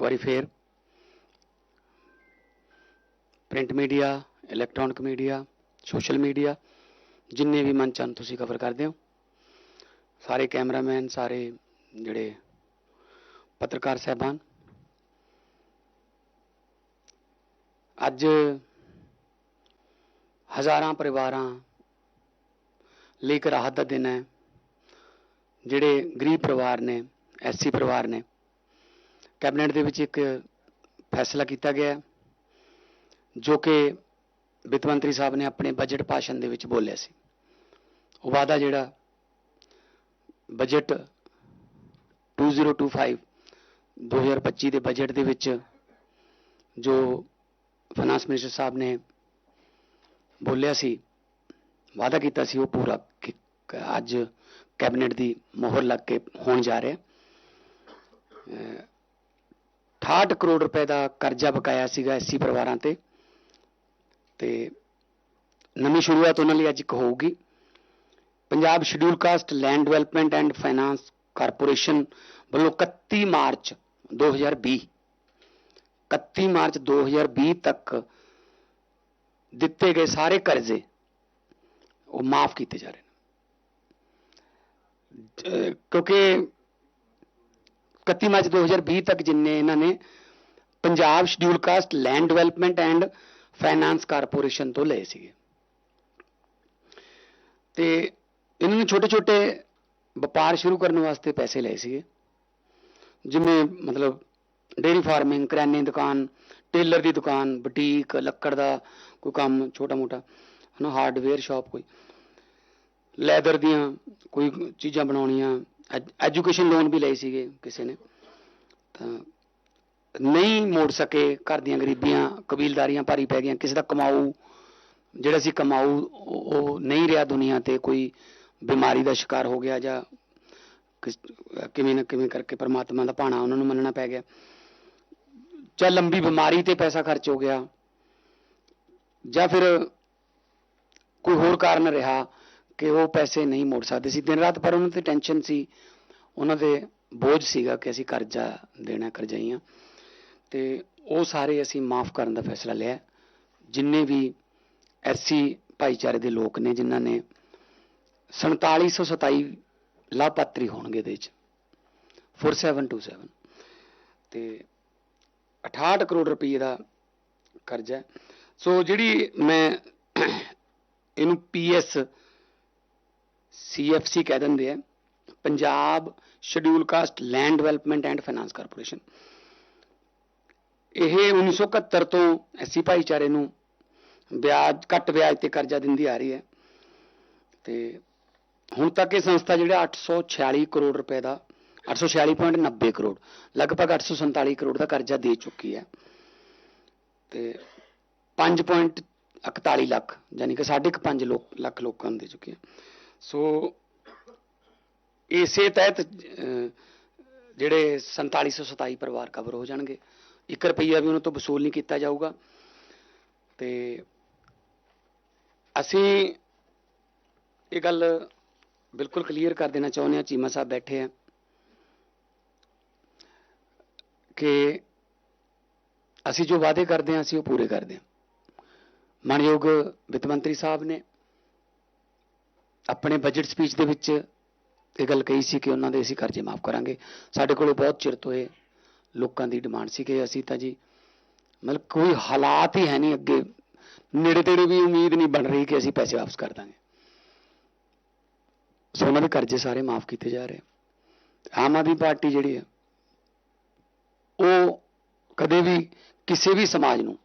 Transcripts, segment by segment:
ਇੱਕ ਵਾਰੀ ਫੇਰ print media electronic media social media ਜਿੰਨੇ ਵੀ ਮੰਚ ਹਨ ਤੁਸੀਂ ਕਵਰ ਕਰਦੇ ਹੋ ਸਾਰੇ ਕੈਮਰਾਮੈਨ ਸਾਰੇ ਜਿਹੜੇ ਪੱਤਰਕਾਰ ਸਹਿਬਾਨ ਅੱਜ ਹਜ਼ਾਰਾਂ ਪਰਿਵਾਰਾਂ ਲਈ ਇੱਕ ਰਾਹਤ ਦਾ ਦਿਨ ਹੈ ਜਿਹੜੇ ਗਰੀਬ ਪਰਿਵਾਰ ਨੇ ਐਸਸੀ ਪਰਿਵਾਰ ਨੇ ਕੈਬਨਿਟ ਦੇ ਵਿੱਚ ਇੱਕ ਫੈਸਲਾ ਕੀਤਾ ਗਿਆ, ਜੋ ਕਿ ਵਿੱਤ ਮੰਤਰੀ ਸਾਹਿਬ ਨੇ ਆਪਣੇ ਬਜਟ ਭਾਸ਼ਣ ਦੇ ਵਿੱਚ ਬੋਲਿਆ ਸੀ। ਉਹ ਵਾਅਦਾ ਜਿਹੜਾ ਬਜਟ 2025 2025 ਦੇ ਬਜਟ ਦੇ ਵਿੱਚ ਜੋ ਫਾਈਨਾਂਸ ਮਿਨਿਸਟਰ ਸਾਹਿਬ ਨੇ ਬੋਲਿਆ ਸੀ, ਵਾਅਦਾ ਕੀਤਾ ਸੀ, ਉਹ ਪੂਰਾ ਕੀ- ਅੱਜ ਕੈਬਨਿਟ ਦੀ ਮੋਹਰ ਲੱਗ ਕੇ ਹੋਣ ਜਾ ਰਿਹਾ। 68 ਕਰੋੜ ਰੁਪਏ ਦਾ ਕਰਜ਼ਾ ਬਕਾਇਆ ਸੀਗਾ ਐਸਸੀ ਪਰਿਵਾਰਾਂ ਤੇ। ਤੇ ਨਵੀਂ ਸ਼ੁਰੂਆਤ ਉਹਨਾਂ ਲਈ ਅੱਜ ਇੱਕ ਹੋਊਗੀ। Punjab scheduled caste land development and finance corporation ਵੱਲੋਂ 31 ਮਾਰਚ 2020 31 ਮਾਰਚ 2020 ਤੱਕ ਦਿੱਤੇ ਗਏ ਸਾਰੇ ਕਰਜ਼ੇ ਉਹ ਮਾਫ ਕੀਤੇ ਜਾ ਰਹੇ ਨੇ। ਕਿਉਂਕਿ 31 ਮਾਰਚ 2020 ਤੱਕ ਜਿੰਨੇ ਇਹਨਾਂ ਨੇ Punjab scheduled caste land development and finance corporation ਤੋਂ ਲਏ ਸੀਗੇ। ਤੇ ਇਹਨਾਂ ਨੇ ਛੋਟੇ ਛੋਟੇ ਵਪਾਰ ਸ਼ੁਰੂ ਕਰਨ ਵਾਸਤੇ ਪੈਸੇ ਲਏ ਸੀਗੇ। ਜਿਵੇਂ ਮਤਲਬ ਡੇਰੀ ਫਾਰਮਿੰਗ, ਕਰਿਆਨੇ ਦੀ ਦੁਕਾਨ, ਟੇਲਰ ਦੀ ਦੁਕਾਨ, ਬੁਟੀਕ, ਲੱਕੜ ਦਾ ਕੋਈ ਕੰਮ ਛੋਟਾ ਮੋਟਾ ਹਨਾ ਹਾਰਡਵੇਅਰ ਸ਼ਾਪ ਕੋਈ। ਲੈਦਰ ਦੀਆਂ ਕੋਈ ਚੀਜ਼ਾਂ ਬਣਾਉਣੀਆਂ ਐਜੂਕੇਸ਼ਨ ਲੋਨ ਵੀ ਲਏ ਸੀਗੇ ਕਿਸੇ ਨੇ। ਤਾਂ ਨਹੀਂ ਮੋੜ ਸਕੇ ਘਰ ਦੀਆਂ ਗਰੀਬੀਆਂ, ਕਬੀਲਦਾਰੀਆਂ ਭਾਰੀ ਪੈ ਗਈਆਂ, ਕਿਸੇ ਦਾ ਕਮਾਊ, ਜਿਹੜਾ ਸੀ ਕਮਾਊ, ਉਹ ਉਹ ਨਹੀਂ ਰਿਹਾ ਦੁਨੀਆ ਤੇ ਕੋਈ ਬਿਮਾਰੀ ਦਾ ਸ਼ਿਕਾਰ ਹੋ ਗਿਆ ਜਾਂ ਕਿਸ- ਕਿਵੇਂ ਨਾ ਕਿਵੇਂ ਕਰਕੇ ਪਰਮਾਤਮਾ ਦਾ ਭਾਣਾ ਉਹਨਾਂ ਨੂੰ ਮੰਨਣਾ ਪੈ ਗਿਆ। ਚਾਹੇ ਲੰਬੀ ਬਿਮਾਰੀ ਤੇ ਪੈਸਾ ਖਰਚ ਹੋ ਗਿਆ। ਜਾਂ ਫਿਰ ਕੋਈ ਹੋਰ ਕਾਰਨ ਰਿਹਾ। ਕਿ ਉਹ ਪੈਸੇ ਨਹੀਂ ਮੋੜ ਸਕਦੇ ਸੀ। ਦਿਨ ਰਾਤ ਪਰ ਉਹਨਾਂ ਤੇ ਟੈਨਸ਼ਨ ਸੀ। ਉਹਨਾਂ ਦੇ ਬੋਝ ਸੀਗਾ ਕਿ ਅਸੀਂ ਕਰਜ਼ਾ ਦੇਣਾ, ਕਰਜ਼ਾਈਆਂ। ਤੇ ਉਹ ਸਾਰੇ ਅਸੀਂ ਮਾਫ ਕਰਨ ਦਾ ਫੈਸਲਾ ਲਿਆ। ਜਿੰਨੇ ਵੀ ਐਸੀ ਭਾਈਚਾਰੇ ਦੇ ਲੋਕ ਨੇ, ਜਿਨ੍ਹਾਂ ਨੇ 4727 ਲਾਭਪਾਤਰੀ ਹੋਣਗੇ ਇਹਦੇ ਵਿੱਚ। 4727 ਤੇ 68 ਕਰੋੜ ਰੁਪਏ ਦਾ ਕਰਜ਼ਾ। ਸੋ ਜਿਹੜੀ ਮੈਂ ਇਹਨੂੰ ਪੀਐਸ ਸੀਐਫਸੀ ਕਹਿ ਦਿੰਦੇ ਆ, Punjab scheduled caste land development and finance corporation ਇਹ 1971 ਤੋਂ ਐਸੀ ਭਾਈਚਾਰੇ ਨੂੰ ਵਿਆਜ, ਘੱਟ ਵਿਆਜ ਤੇ ਕਰਜ਼ਾ ਦਿੰਦੀ ਆ ਰਹੀ ਹੈ। ਤੇ ਹੁਣ ਤੱਕ ਇਹ ਸੰਸਥਾ ਜਿਹੜਾ 846 ਕਰੋੜ ਰੁਪਏ ਦਾ 846.90 ਕਰੋੜ, ਲਗਭਗ 847 ਕਰੋੜ ਦਾ ਕਰਜ਼ਾ ਦੇ ਚੁੱਕੀ ਹੈ। ਤੇ 5.41 ਲੱਖ ਯਾਨੀ ਕਿ 5.5 ਲੋਕ ਲੱਖ ਲੋਕਾਂ ਨੂੰ ਦੇ ਚੁੱਕੀ ਹੈ। ਸੋ ਇਸੇ ਤਹਿਤ ਅਹ, ਜਿਹੜੇ 4727 ਪਰਿਵਾਰ ਕਵਰ ਹੋ ਜਾਣਗੇ। 1 ਰੁਪਈਆ ਵੀ ਉਹਨਾਂ ਤੋਂ ਵਸੂਲ ਨਹੀਂ ਕੀਤਾ ਜਾਊਗਾ। ਤੇ ਅਸੀਂ ਇਹ ਗੱਲ ਬਿਲਕੁਲ ਕਲੀਅਰ ਕਰ ਦੇਣਾ ਚਾਹੁੰਦੇ ਹਾਂ ਚੀਮਾ ਸਾਹਿਬ ਬੈਠੇ ਆ ਕਿ ਅਸੀਂ ਜੋ ਵਾਅਦੇ ਕਰਦੇ ਹਾਂ ਅਸੀਂ ਉਹ ਪੂਰੇ ਕਰਦੇ ਹਾਂ। ਮਾਨਯੋਗ ਵਿੱਤ ਮੰਤਰੀ ਸਾਹਿਬ ਨੇ ਆਪਣੇ ਬਜਟ ਸਪੀਚ ਦੇ ਵਿੱਚ ਇਹ ਗੱਲ ਕਹੀ ਸੀ ਕਿ ਉਹਨਾਂ ਦੇ ਅਸੀਂ ਕਰਜ਼ੇ ਮਾਫ ਕਰਾਂਗੇ। ਸਾਡੇ ਕੋਲ ਬਹੁਤ ਚਿਰ ਤੋਂ ਇਹ ਲੋਕਾਂ ਦੀ ਡਿਮਾਂਡ ਸੀ ਕਿ ਅਸੀਂ ਤਾਂ ਜੀ ਮਤਲਬ ਕੋਈ ਹਾਲਾਤ ਹੀ ਹੈ ਨਹੀਂ ਅੱਗੇ। ਨੇੜੇ ਤੇੜੇ ਵੀ ਉਮੀਦ ਨਹੀਂ ਬਣ ਰਹੀ ਕਿ ਅਸੀਂ ਪੈਸੇ ਵਾਪਸ ਕਰ ਦਾਂਗੇ। ਸੋ ਉਹਨਾਂ ਦੇ ਕਰਜ਼ੇ ਸਾਰੇ ਮਾਫ ਕੀਤੇ ਜਾ ਰਹੇ। ਆਮ ਆਦਮੀ ਪਾਰਟੀ ਜਿਹੜੀ ਹੈ, ਉਹ ਕਦੇ ਵੀ ਕਿਸੇ ਵੀ ਸਮਾਜ ਨੂੰ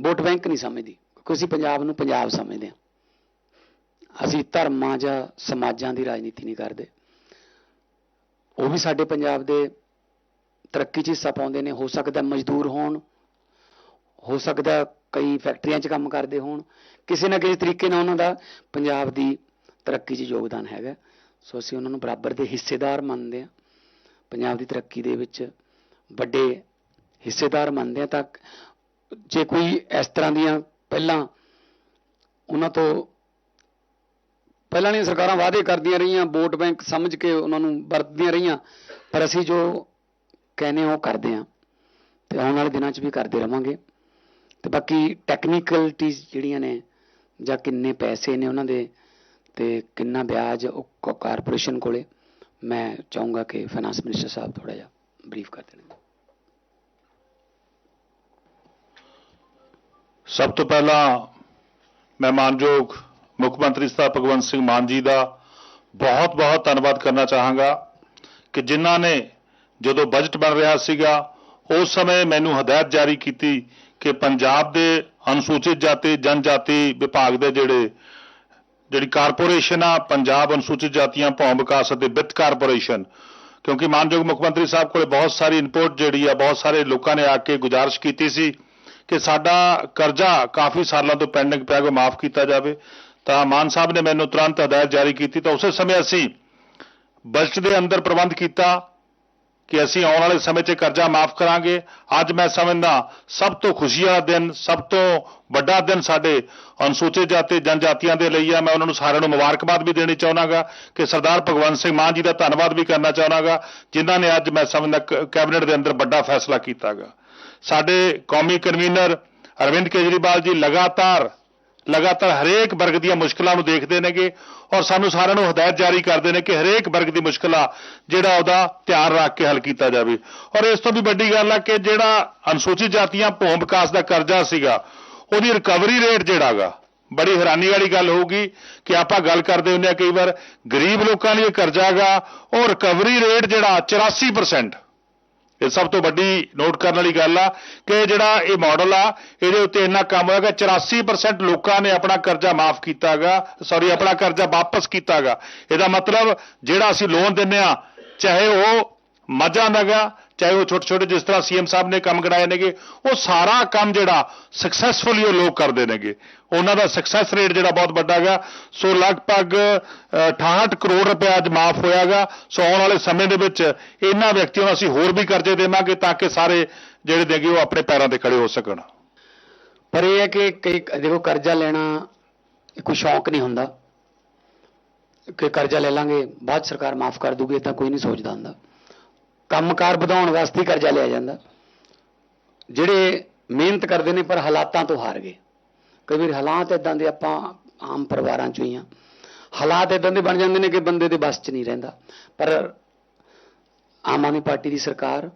ਵੋਟ ਬੈਂਕ ਨਹੀਂ ਸਮਝਦੀ। ਕਿਉਂਕਿ ਅਸੀਂ ਪੰਜਾਬ ਨੂੰ ਪੰਜਾਬ ਸਮਝਦੇ ਹਾਂ। ਅਸੀਂ ਧਰਮਾਂ ਜਾਂ ਸਮਾਜਾਂ ਦੀ ਰਾਜਨੀਤੀ ਨਹੀਂ ਕਰਦੇ। ਉਹ ਵੀ ਸਾਡੇ ਪੰਜਾਬ ਦੇ ਤਰੱਕੀ 'ਚ ਹਿੱਸਾ ਪਾਉਂਦੇ ਨੇ। ਹੋ ਸਕਦਾ ਮਜ਼ਦੂਰ ਹੋਣ, ਹੋ ਸਕਦਾ ਕਈ ਫੈਕਟਰੀਆਂ 'ਚ ਕੰਮ ਕਰਦੇ ਹੋਣ। ਕਿਸੇ ਨਾ ਕਿਸੇ ਤਰੀਕੇ ਨਾਲ ਉਹਨਾਂ ਦਾ ਪੰਜਾਬ ਦੀ ਤਰੱਕੀ 'ਚ ਯੋਗਦਾਨ ਹੈਗਾ। ਸੋ ਅਸੀਂ ਉਹਨਾਂ ਨੂੰ ਬਰਾਬਰ ਦੇ ਹਿੱਸੇਦਾਰ ਮੰਨਦੇ ਹਾਂ। ਪੰਜਾਬ ਦੀ ਤਰੱਕੀ ਦੇ ਵਿੱਚ ਵੱਡੇ ਹਿੱਸੇਦਾਰ ਮੰਨਦੇ ਹਾਂ ਤਾਂ ਜੇ ਕੋਈ ਇਸ ਤਰ੍ਹਾਂ ਦੀਆਂ ਪਹਿਲਾਂ ਉਹਨਾਂ ਤੋਂ ਪਹਿਲਾਂ ਨਹੀਂ ਸਰਕਾਰਾਂ ਵਾਅਦੇ ਕਰਦੀਆਂ ਰਹੀਆਂ, ਵੋਟ ਬੈਂਕ ਸਮਝ ਕੇ ਉਹਨਾਂ ਨੂੰ ਵਰਤਦੀਆਂ ਰਹੀਆਂ, ਪਰ ਅਸੀਂ ਜੋ ਕਹਿੰਦੇ ਹਾਂ ਉਹ ਕਰਦੇ ਆ ਤੇ ਆਉਣ ਵਾਲੇ ਦਿਨਾਂ 'ਚ ਵੀ ਕਰਦੇ ਰਵਾਂਗੇ। ਤੇ ਬਾਕੀ ਟੈਕਨੀਕਲਟੀਜ਼ ਜਿਹੜੀਆਂ ਨੇ ਜਾਂ ਕਿੰਨੇ ਪੈਸੇ ਨੇ ਉਹਨਾਂ ਦੇ ਤੇ ਕਿੰਨਾ ਵਿਆਜ ਉਹ ਕਾਰਪੋਰੇਸ਼ਨ ਕੋਲੇ, ਮੈਂ ਚਾਹੂੰਗਾ ਕਿ ਫਾਈਨਾਂਸ ਮਿਨਿਸਟਰ ਸਾਹਿਬ ਥੋੜਾ ਜਿਹਾ ਬਰੀਫ ਕਰ ਦੇਣ। ਸਭ ਤੋਂ ਪਹਿਲਾਂ ਮੈਂ ਮਾਨਯੋਗ ਮੁੱਖ ਮੰਤਰੀ ਸਾਹਿਬ ਭਗਵੰਤ ਸਿੰਘ ਮਾਨ ਜੀ ਦਾ ਬਹੁਤ ਬਹੁਤ ਧੰਨਵਾਦ ਕਰਨਾ ਚਾਹਾਂਗਾ ਕਿ ਜਿਨ੍ਹਾਂ ਨੇ ਜਦੋਂ ਬਜਟ ਬਣ ਰਿਹਾ ਸੀਗਾ, ਉਸ ਸਮੇਂ ਮੈਨੂੰ ਹਦਾਇਤ ਜਾਰੀ ਕੀਤੀ ਕਿ ਪੰਜਾਬ ਦੇ ਅਨੁਸੂਚਿਤ ਜਾਤੀ, ਜਨਜਾਤੀ ਵਿਭਾਗ ਦੇ ਜਿਹੜੇ, ਜਿਹੜੀ ਕਾਰਪੋਰੇਸ਼ਨ ਆ, ਪੰਜਾਬ ਅਨੁਸੂਚਿਤ ਜਾਤੀਆਂ ਭੌਂ ਵਿਕਾਸ ਅਤੇ ਵਿੱਤ ਕਾਰਪੋਰੇਸ਼ਨ, ਕਿਉਂਕਿ ਮਾਨਯੋਗ ਮੁੱਖ ਮੰਤਰੀ ਸਾਹਿਬ ਕੋਲੇ ਬਹੁਤ ਸਾਰੀ ਇਨਪੁਟ ਜਿਹੜੀ ਆ, ਬਹੁਤ ਸਾਰੇ ਲੋਕਾਂ ਨੇ ਆ ਕੇ ਗੁਜ਼ਾਰਿਸ਼ ਕੀਤੀ ਸੀ ਕਿ ਸਾਡਾ ਕਰਜ਼ਾ ਕਾਫੀ ਸਾਲਾਂ ਤੋਂ ਪੈਂਡਿੰਗ ਪਿਆ ਕੋ ਮਾਫ ਕੀਤਾ ਜਾਵੇ। ਤਾਂ ਮਾਨ ਸਾਹਿਬ ਨੇ ਮੈਨੂੰ ਤੁਰੰਤ ਹਦਾਇਤ ਜਾਰੀ ਕੀਤੀ, ਤਾਂ ਉਸੇ ਸਮੇਂ ਅਸੀਂ ਬਜਟ ਦੇ ਅੰਦਰ ਪ੍ਰਬੰਧ ਕੀਤਾ ਕਿ ਅਸੀਂ ਆਉਣ ਵਾਲੇ ਸਮੇਂ 'ਚ ਕਰਜ਼ਾ ਮਾਫ ਕਰਾਂਗੇ। ਅੱਜ ਮੈਂ ਸਮਝਦਾ ਸਭ ਤੋਂ ਖੁਸ਼ੀ ਵਾਲਾ ਦਿਨ, ਸਭ ਤੋਂ ਵੱਡਾ ਦਿਨ ਸਾਡੇ ਅਨੁਸੂਚਿਤ ਜਾਤੀ, ਜਨਜਾਤੀਆਂ ਦੇ ਲਈ ਆ। ਮੈਂ ਉਹਨਾਂ ਨੂੰ ਸਾਰਿਆਂ ਨੂੰ ਮੁਬਾਰਕਬਾਦ ਵੀ ਦੇਣੀ ਚਾਹਣਾਗਾ ਕਿ ਸਰਦਾਰ ਭਗਵੰਤ ਸਿੰਘ ਮਾਨ ਜੀ ਦਾ ਧੰਨਵਾਦ ਵੀ ਕਰਨਾ ਚਾਹਣਾਗਾ ਜਿਨ੍ਹਾਂ ਨੇ ਅੱਜ ਮੈਂ ਸਮਝਦਾ ਕ- ਕੈਬਨਿਟ ਦੇ ਅੰਦਰ ਵੱਡਾ ਫੈਸਲਾ ਕੀਤਾਗਾ। ਸਾਡੇ ਕੌਮੀ ਕਨਵੀਨਰ ਅਰਵਿੰਦ ਕੇਜਰੀਵਾਲ ਜੀ ਲਗਾਤਾਰ ਲਗਾਤਾਰ ਹਰੇਕ ਵਰਗ ਦੀਆਂ ਮੁਸ਼ਕਲਾਂ ਨੂੰ ਦੇਖਦੇ ਨੇਗੇ ਔਰ ਸਾਨੂੰ ਸਾਰਿਆਂ ਨੂੰ ਹਦਾਇਤ ਜਾਰੀ ਕਰਦੇ ਨੇ ਕਿ ਹਰੇਕ ਵਰਗ ਦੀ ਮੁਸ਼ਕਲਾ ਜਿਹੜਾ ਉਹਦਾ ਧਿਆਨ ਰੱਖ ਕੇ ਹੱਲ ਕੀਤਾ ਜਾਵੇ। ਔਰ ਇਸ ਤੋਂ ਵੀ ਵੱਡੀ ਗੱਲ ਆ ਕਿ ਜਿਹੜਾ ਅਨੁਸੂਚਿਤ ਜਾਤੀਆਂ ਭੌਂ ਵਿਕਾਸ ਦਾ ਕਰਜ਼ਾ ਸੀਗਾ, ਉਹਦੀ ਰਿਕਵਰੀ ਰੇਟ ਜਿਹੜਾਗਾ, ਬੜੀ ਹੈਰਾਨੀ ਵਾਲੀ ਗੱਲ ਹੋਊਗੀ ਕਿ ਆਪਾਂ ਗੱਲ ਕਰਦੇ ਹੁੰਦੇ ਆ ਕਈ ਵਾਰ ਗਰੀਬ ਲੋਕਾਂ ਲਈ ਇਹ ਕਰਜ਼ਾ ਹੈਗਾ ਉਹ ਰਿਕਵਰੀ ਰੇਟ ਜਿਹੜਾ 84% ਇਹ ਸਭ ਤੋਂ ਵੱਡੀ ਨੋਟ ਕਰਨ ਵਾਲੀ ਗੱਲ ਆ ਕਿ ਜਿਹੜਾ ਇਹ ਮਾਡਲ ਆ, ਇਹਦੇ ਉੱਤੇ ਇੰਨਾ ਕੰਮ ਹੋਇਆ ਕਿ 84% ਲੋਕਾਂ ਨੇ ਆਪਣਾ ਕਰਜ਼ਾ ਮਾਫ ਕੀਤਾਗਾ ਸੌਰੀ ਆਪਣਾ ਕਰਜ਼ਾ ਵਾਪਸ ਕੀਤਾਗਾ। ਇਹਦਾ ਮਤਲਬ ਜਿਹੜਾ ਅਸੀਂ ਲੋਨ ਦਿੰਨੇ ਆ, ਚਾਹੇ ਉਹ ਮੱਝਾਂ ਦਾ ਚਾਹੇ ਉਹ ਛੋਟੇ ਛੋਟੇ ਜਿਸ ਤਰ੍ਹਾਂ ਸੀਐਮ ਸਾਹਿਬ ਨੇ ਕੰਮ ਕਰਾਏ ਨੇਗੇ ਉਹ ਸਾਰਾ ਕੰਮ ਜਿਹੜਾ ਸਕਸੈਸਫੁਲੀ ਉਹ ਲੋਕ ਕਰਦੇ ਨੇਗੇ। ਉਹਨਾਂ ਦਾ ਸਕਸੈਸ ਰੇਟ ਜਿਹੜਾ ਬਹੁਤ ਵੱਡਾ ਹੈਗਾ। ਸੋ ਲਗਭਗ ਅ, 68 ਕਰੋੜ ਰੁਪਏ ਅੱਜ ਮਾਫ ਹੋਇਆਗਾ। ਸੋ ਆਉਣ ਵਾਲੇ ਸਮੇਂ ਦੇ ਵਿੱਚ ਇਹਨਾਂ ਵਿਅਕਤੀਆਂ ਨੂੰ ਅਸੀਂ ਹੋਰ ਵੀ ਕਰਜ਼ੇ ਦੇਵਾਂਗੇ ਤਾਂ ਕਿ ਸਾਰੇ ਜਿਹੜੇ ਦੇਗੇ ਉਹ ਆਪਣੇ ਪੈਰਾਂ ਤੇ ਖੜੇ ਹੋ ਸਕਣ। ਪਰ ਇਹ ਹੈ ਕਿ ਕਈ ਦੇਖੋ ਕਰਜ਼ਾ ਲੈਣਾ ਕੋਈ ਸ਼ੌਕ ਨਹੀਂ ਹੁੰਦਾ। ਕਿ ਕਰਜ਼ਾ ਲੈ ਲਾਂਗੇ ਬਾਅਦ ਸਰਕਾਰ ਮਾਫ ਕਰ ਦੂਗੀ ਤਾਂ ਕੋਈ ਨਹੀਂ ਸੋਚਦਾ ਹੁੰਦਾ। ਕੰਮਕਾਰ ਵਧਾਉਣ ਵਾਸਤੇ ਹੀ ਕਰਜ਼ਾ ਲਿਆ ਜਾਂਦਾ। ਜਿਹੜੇ ਮਿਹਨਤ ਕਰਦੇ ਨੇ, ਪਰ ਹਾਲਾਤਾਂ ਤੋਂ ਹਾਰ ਗਏ। ਕਈ ਵਾਰ ਹਾਲਾਤ ਇਦਾਂ ਦੇ ਆਪਾਂ ਆਮ ਪਰਿਵਾਰਾਂ ਚੋਂ ਹੀ ਆ। ਹਾਲਾਤ ਇਦਾਂ ਦੇ ਬਣ ਜਾਂਦੇ ਨੇ ਕਿ ਬੰਦੇ ਦੇ ਬਸ 'ਚ ਨਹੀਂ ਰਹਿੰਦਾ। ਪਰ ਆਮ ਆਦਮੀ ਪਾਰਟੀ ਦੀ ਸਰਕਾਰ,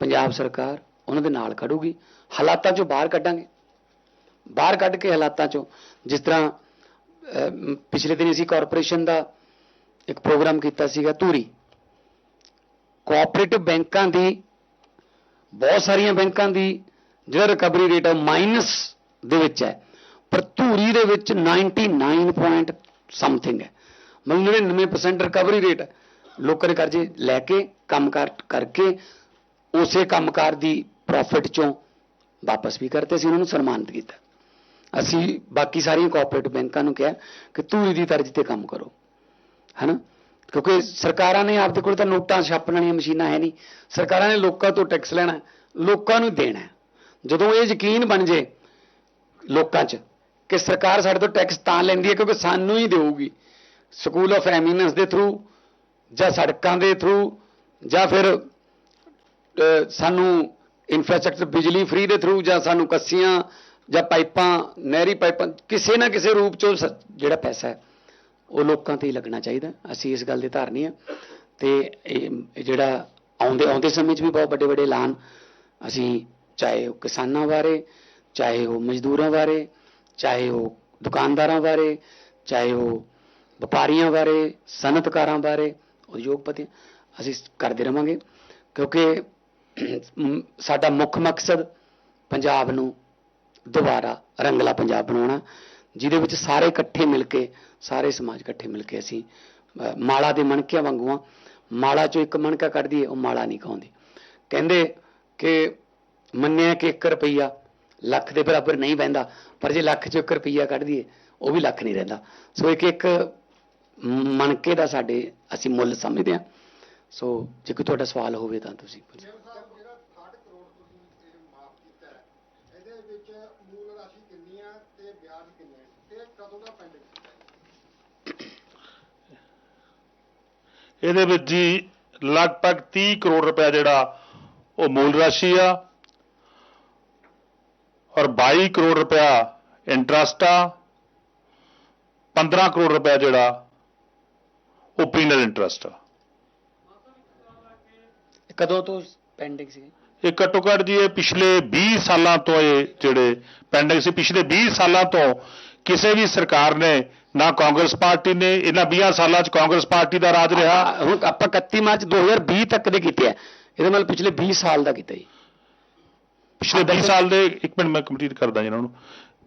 ਪੰਜਾਬ ਸਰਕਾਰ, ਉਹਨਾਂ ਦੇ ਨਾਲ ਖੜੂਗੀ। ਹਾਲਾਤਾਂ ਚੋਂ ਬਾਹਰ ਕੱਢਾਂਗੇ। ਬਾਹਰ ਕੱਢ ਕੇ ਹਾਲਾਤਾਂ ਚੋਂ, ਜਿਸ ਤਰ੍ਹਾਂ ਪਿਛਲੇ ਦਿਨ ਅਸੀਂ ਕਾਰਪੋਰੇਸ਼ਨ ਦਾ ਇੱਕ ਪ੍ਰੋਗਰਾਮ ਕੀਤਾ ਸੀਗਾ ਧੂਰੀ। ਕੋਆਪਰੇਟਿਵ ਬੈਂਕਾਂ ਦੀ ਬਹੁਤ ਸਾਰੀਆਂ ਬੈਂਕਾਂ ਦੀ ਜਿਹੜਾ ਰਿਕਵਰੀ ਰੇਟ ਹੈ ਮਾਈਨਸ ਦੇ ਵਿੱਚ ਹੈ ਪਰ ਧੂਰੀ ਦੇ ਵਿੱਚ 99 ਪੁਆਇੰਟ ਸਮਥਿੰਗ ਹੈ ਮਤਲਬ 99% ਰਿਕਵਰੀ ਰੇਟ ਹੈ ਲੋਕਾਂ ਦੇ ਕਰਜ਼ੇ ਲੈ ਕੇ ਕੰਮਕਾਰ ਕਰਕੇ ਉਸੇ ਕੰਮਕਾਰ ਦੀ ਪ੍ਰੋਫਿਟ ਚੋਂ ਵਾਪਸ ਵੀ ਕਰਤੇ ਸੀ ਉਹਨਾਂ ਨੂੰ ਸਨਮਾਨਿਤ ਕੀਤਾ ਅਸੀਂ ਬਾਕੀ ਸਾਰੀਆਂ ਕੋਆਪਰੇਟਿਵ ਬੈਂਕਾਂ ਨੂੰ ਕਿਹਾ ਕਿ ਧੂਰੀ ਦੀ ਤਰਜ਼ ਤੇ ਕੰਮ ਕਰੋ ਹੈਨਾ ਕਿਉਂਕਿ ਸਰਕਾਰਾਂ ਨੇ ਆਪਦੇ ਕੋਲ ਤਾਂ ਨੋਟਾਂ ਛਾਪਣ ਵਾਲੀਆਂ ਮਸ਼ੀਨਾਂ ਹੈ ਨਹੀਂ। ਸਰਕਾਰਾਂ ਨੇ ਲੋਕਾਂ ਤੋਂ ਟੈਕਸ ਲੈਣਾ ਲੋਕਾਂ ਨੂੰ ਦੇਣਾ ਜਦੋਂ ਇਹ ਯਕੀਨ ਬਣ ਜੇ ਲੋਕਾਂ 'ਚ ਕਿ ਸਰਕਾਰ ਸਾਡੇ ਤੋਂ ਟੈਕਸ ਤਾਂ ਲੈਂਦੀ ਹੈ ਕਿਉਂਕਿ ਸਾਨੂੰ ਹੀ ਦੇਊਗੀ। ਸਕੂਲ ਆਫ ਐਮੀਨੈਂਸ ਦੇ ਥਰੂ ਜਾਂ ਸੜਕਾਂ ਦੇ ਥਰੂ ਜਾਂ ਫਿਰ ਸਾਨੂੰ ਇਨਫਰਾਸਟ੍ਰਕਚਰ ਬਿਜਲੀ ਫ੍ਰੀ ਦੇ ਥਰੂ ਜਾਂ ਸਾਨੂੰ ਕੱਸੀਆਂ ਜਾਂ ਪਾਈਪਾਂ, ਨਹਿਰੀ ਪਾਈਪਾਂ, ਕਿਸੇ ਨਾ ਕਿਸੇ ਰੂਪ 'ਚੋਂ ਸ- ਜਿਹੜਾ ਪੈਸਾ ਹੈ। ਉਹ ਲੋਕਾਂ ਤੇ ਹੀ ਲੱਗਣਾ ਚਾਹੀਦਾ। ਅਸੀਂ ਇਸ ਗੱਲ ਦੇ ਧਾਰਨੀ ਆ। ਤੇ ਇਹ ਜਿਹੜਾ ਆਉਂਦੇ ਆਉਂਦੇ ਸਮੇਂ 'ਚ ਵੀ ਬਹੁਤ ਵੱਡੇ ਵੱਡੇ ਐਲਾਨ ਅਸੀਂ, ਚਾਹੇ ਉਹ ਕਿਸਾਨਾਂ ਬਾਰੇ, ਚਾਹੇ ਉਹ ਮਜ਼ਦੂਰਾਂ ਬਾਰੇ, ਚਾਹੇ ਉਹ ਦੁਕਾਨਦਾਰਾਂ ਬਾਰੇ, ਚਾਹੇ ਉਹ ਵਪਾਰੀਆਂ ਬਾਰੇ, ਸਨਅਤਕਾਰਾਂ ਬਾਰੇ, ਉਦਯੋਗਪਤੀ, ਅਸੀਂ ਕਰਦੇ ਰਵਾਂਗੇ। ਕਿਉਂਕਿ ਸਾਡਾ ਮੁੱਖ ਮਕਸਦ ਪੰਜਾਬ ਨੂੰ ਦੁਬਾਰਾ ਰੰਗਲਾ ਪੰਜਾਬ ਬਣਾਉਣਾ। ਜਿਹਦੇ ਵਿੱਚ ਸਾਰੇ ਇਕੱਠੇ ਮਿਲ ਕੇ, ਸਾਰੇ ਸਮਾਜ ਇਕੱਠੇ ਮਿਲ ਕੇ ਅਸੀਂ ਮਾਲਾ ਦੇ ਮਣਕਿਆਂ ਵਾਂਗੂ ਆ। ਮਾਲਾ ਚੋਂ ਇੱਕ ਮਣਕਾ ਕੱਢਦੀ ਹੈ, ਉਹ ਮਾਲਾ ਨਹੀਂ ਖਾਉਂਦੀ ਕਹਿੰਦੇ ਕਿ ਮੰਨਿਆ ਕਿ 1 ਰੁਪਈਆ ਲੱਖ ਦੇ ਬਰਾਬਰ ਨਹੀਂ ਬਹਿੰਦਾ, ਪਰ ਜੇ ਲੱਖ ਚੋਂ 1 ਰੁਪਈਆ ਕੱਢ ਦਈਏ ਉਹ ਵੀ ਲੱਖ ਨਹੀਂ ਰਹਿੰਦਾ। ਸੋ ਇੱਕ ਇੱਕ ਮਣਕੇ ਦਾ ਸਾਡੇ ਅਸੀਂ ਮੁੱਲ ਸਮਝਦੇ ਹਾਂ। ਸੋ ਜੇ ਕੋਈ ਤੁਹਾਡਾ ਸਵਾਲ ਹੋਵੇ ਤਾਂ ਤੁਸੀਂ ਪੁੱਛੋ ਮੇਅਰ ਸਾਹਿਬ ਜਿਹੜਾ 60 ਕਰੋੜ ਤੁਸੀਂ ਇਹ ਮਾਫ ਕੀਤਾ ਹੈ ਇਹਦੇ ਵਿੱਚ ਮੂਲ ਰਾਸ਼ੀ ਕਿੰਨੀ ਆ ਤੇ ਵਿਆਜ ਕਿੰਨਾ ਹੈ ਤੇ ਕਦੋਂ ਦਾ ਪੈਂਡਿੰਗ ਹੈ ਇਹਦੇ ਵਿੱਚ ਜੀ ਲਗਭਗ 30 ਕਰੋੜ ਰੁਪਏ ਜਿਹੜਾ ਉਹ ਮੂਲ ਰਾਸ਼ੀ ਆ ਔਰ 22 ਕਰੋੜ ਰੁਪਇਆ ਇੰਟਰਸਟ ਆ 15 ਕਰੋੜ ਰੁਪਇਆ ਜਿਹੜਾ ਉਹ ਪੀਨਲ ਇੰਟਰਸਟ ਆ। ਕਦੋਂ ਤੋਂ ਪੈਂਡਿੰਗ ਸੀ? ਇਹ ਘੱਟੋ ਘੱਟ ਜੀ ਇਹ ਪਿਛਲੇ 20 ਸਾਲਾਂ ਤੋਂ ਇਹ ਜਿਹੜੇ ਪੈਂਡਿੰਗ ਸੀ ਪਿਛਲੇ 20 ਸਾਲਾਂ ਤੋਂ ਕਿਸੇ ਵੀ ਸਰਕਾਰ ਨੇ ਨਾ ਕਾਂਗਰਸ ਪਾਰਟੀ ਨੇ ਇਹਨਾਂ 20 ਸਾਲਾਂ 'ਚ ਕਾਂਗਰਸ ਪਾਰਟੀ ਦਾ ਰਾਜ ਰਿਹਾ। ਹੁਣ ਆਪਾਂ 31 ਮਾਰਚ 2020 ਤੱਕ ਦੇ ਕੀਤੇ ਆ। ਇਹਦੇ ਮਤਲਬ ਪਿਛਲੇ 20 ਸਾਲ ਦਾ ਕੀਤਾ ਜੀ। ਪਿਛਲੇ 20 ਸਾਲ ਦੇ ਇੱਕ ਮਿੰਟ ਮੈਂ ਕੰਪਲੀਟ ਕਰਦਾ ਜੀ ਇਹਨਾਂ ਨੂੰ।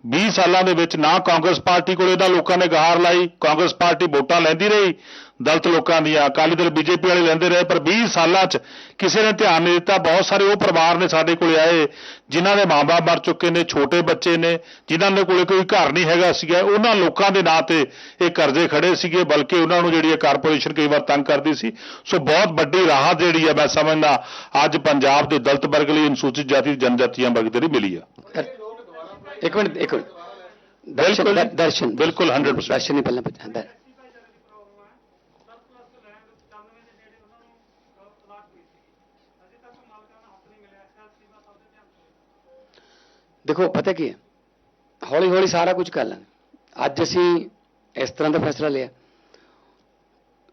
20 ਸਾਲਾਂ ਦੇ ਵਿੱਚ ਨਾ ਕਾਂਗਰਸ ਪਾਰਟੀ ਕੋਲ ਇਹਦਾ ਲੋਕਾਂ ਨੇ ਗਹਾਰ ਲਾਈ, ਕਾਂਗਰਸ ਪਾਰਟੀ ਵੋਟਾਂ ਲੈਂਦੀ ਰਹੀ, ਦਲਤ ਲੋਕਾਂ ਦੀਆਂ, ਅਕਾਲੀ ਦਲ, ਬੀਜੇਪੀ ਵਾਲੇ ਲੈਂਦੇ ਰਹੇ, ਪਰ 20 ਸਾਲਾਂ 'ਚ ਕਿਸੇ ਨੇ ਧਿਆਨ ਨਹੀਂ ਦਿੱਤਾ, ਬਹੁਤ ਸਾਰੇ ਉਹ ਪਰਿਵਾਰ ਨੇ ਸਾਡੇ ਕੋਲ ਆਏ, ਜਿਨ੍ਹਾਂ ਦੇ ਮਾਪੇ ਮਰ ਚੁੱਕੇ ਨੇ, ਛੋਟੇ ਬੱਚੇ ਨੇ, ਜਿਨ੍ਹਾਂ ਦੇ ਕੋਲੇ ਕੋਈ ਘਰ ਨਹੀਂ ਹੈਗਾ ਸੀਗਾ, ਉਹਨਾਂ ਲੋਕਾਂ ਦੇ ਨਾਂ ਤੇ ਇਹ ਕਰਜ਼ੇ ਖੜੇ ਸੀਗੇ, ਬਲਕਿ ਉਹਨਾਂ ਨੂੰ ਜਿਹੜੀ ਇਹ ਕਾਰਪੋਰੇਸ਼ਨ ਕਈ ਵਾਰ ਤੰਗ ਕਰਦੀ ਸੀ। ਸੋ ਬਹੁਤ ਵੱਡੀ ਰਾਹਤ ਜਿਹੜੀ ਹੈ ਮੈਂ ਸਮਝਦਾ, ਅੱਜ ਪੰਜਾਬ ਦੇ ਦਲਤ ਵਰਗ ਲਈ ਅਨੁਸੂਚਿਤ ਜਾਤੀ ਜਨਜਾਤੀਆਂ ਵਰਗ ਦੇ ਲਈ ਮਿਲੀ ਆ। ਇੱਕ ਮਿੰਟ ਇੱਕ ਮਿੰਟ। ਦਰਸ਼ਨ। ਦਰਸ਼ਨ। ਬਿਲਕੁਲ 100% ਦਰਸ਼ਨ ਨੇ ਪਹਿਲਾਂ ਦਰ- ਦੇਖੋ ਪਤਾ ਕੀ ਹੈ? ਹੌਲੀ ਹੌਲੀ ਸਾਰਾ ਕੁਝ ਕਰ ਲਾਂਗੇ। ਅੱਜ ਅਸੀਂ ਇਸ ਤਰ੍ਹਾਂ ਦਾ ਫੈਸਲਾ ਲਿਆ।